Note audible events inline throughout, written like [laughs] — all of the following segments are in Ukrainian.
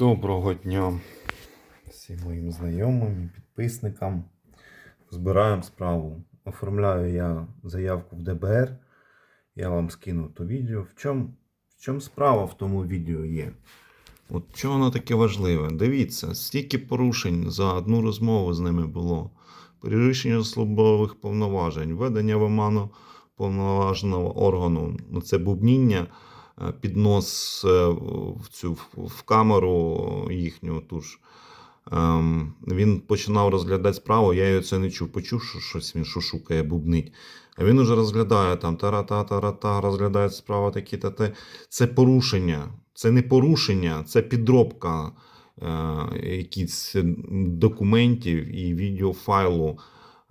Доброго дня всім моїм знайомим, і підписникам. Збираємо справу. Оформляю я заявку в ДБР. Я вам скину то відео. В чому в чому справа в тому відео є? От чого воно таке важливе? Дивіться, стільки порушень за одну розмову з ними було. Перевищення службових повноважень, введення в оману повноваженого органу. Ну, це бубніння, піднос е, в цю в- камеру їхню ту ж. Ем, він починав розглядати справу, я його це не чув. Почув, що щось він шушукає, бубнить. А він уже розглядає там тара-та-тара-та, розглядає справу такі та те. Це порушення. Це не порушення, це підробка е, якісь документів і відеофайлу.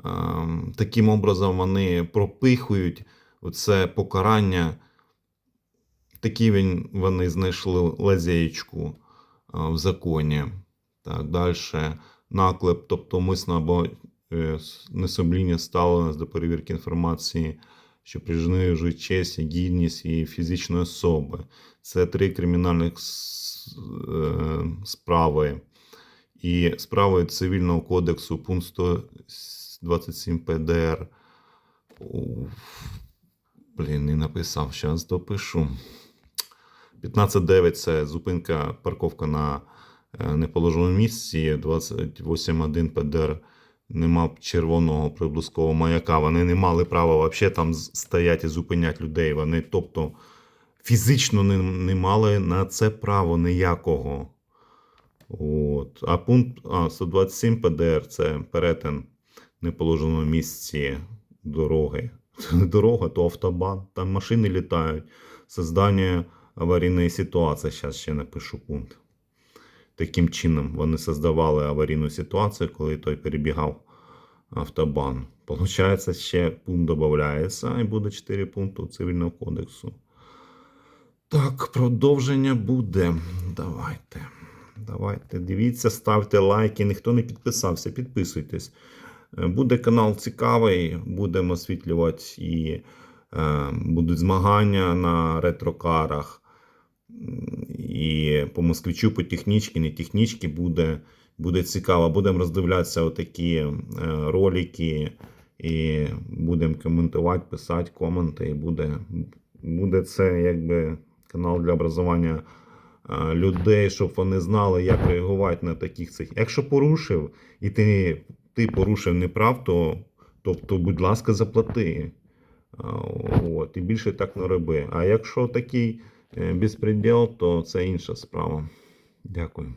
Ем, таким образом вони пропихують це покарання. Такі він, вони знайшли лазеєчку е, в законі. Так, далі наклеп, тобто умисно або е, несумління ставлене до перевірки інформації, що принижує честь гідність і фізичної особи. Це три кримінальних е, справи. І справи Цивільного кодексу пункт 127 ПДР. Блін, не написав, зараз допишу. 15.9 це зупинка, парковка на е, неположеному місці. 28.1 ПДР не мав червоного приблизкового маяка. Вони не мали права взагалі там стояти і зупиняти людей. Вони, тобто, фізично не, не мали на це право ніякого. От. А пункт а, 127 ПДР це перетин неположеного місці дороги. Це [laughs] дорога, то автобан. Там машини літають. Создання аварійної ситуації. Зараз ще напишу пункт. Таким чином вони создавали аварійну ситуацію, коли той перебігав автобан. Получається, ще пункт додається і буде 4 пункти Цивільного кодексу. Так, продовження буде. Давайте. Давайте, дивіться, ставте лайки. Ніхто не підписався, підписуйтесь. Е, Буде канал цікавий, будемо освітлювати і будуть змагання на ретрокарах. І по москвичу, по технічці, не технічці буде, буде цікаво. Будемо роздивлятися отакі е, ролики і будемо коментувати, писати коменти. І буде, буде це якби канал для образування е, людей, щоб вони знали, як реагувати на таких цих. Якщо порушив, і ти, ти порушив неправ, то, то, то будь ласка, заплати. От, і більше так не роби. А якщо такий е, безпреділ, то це інша справа. Дякую.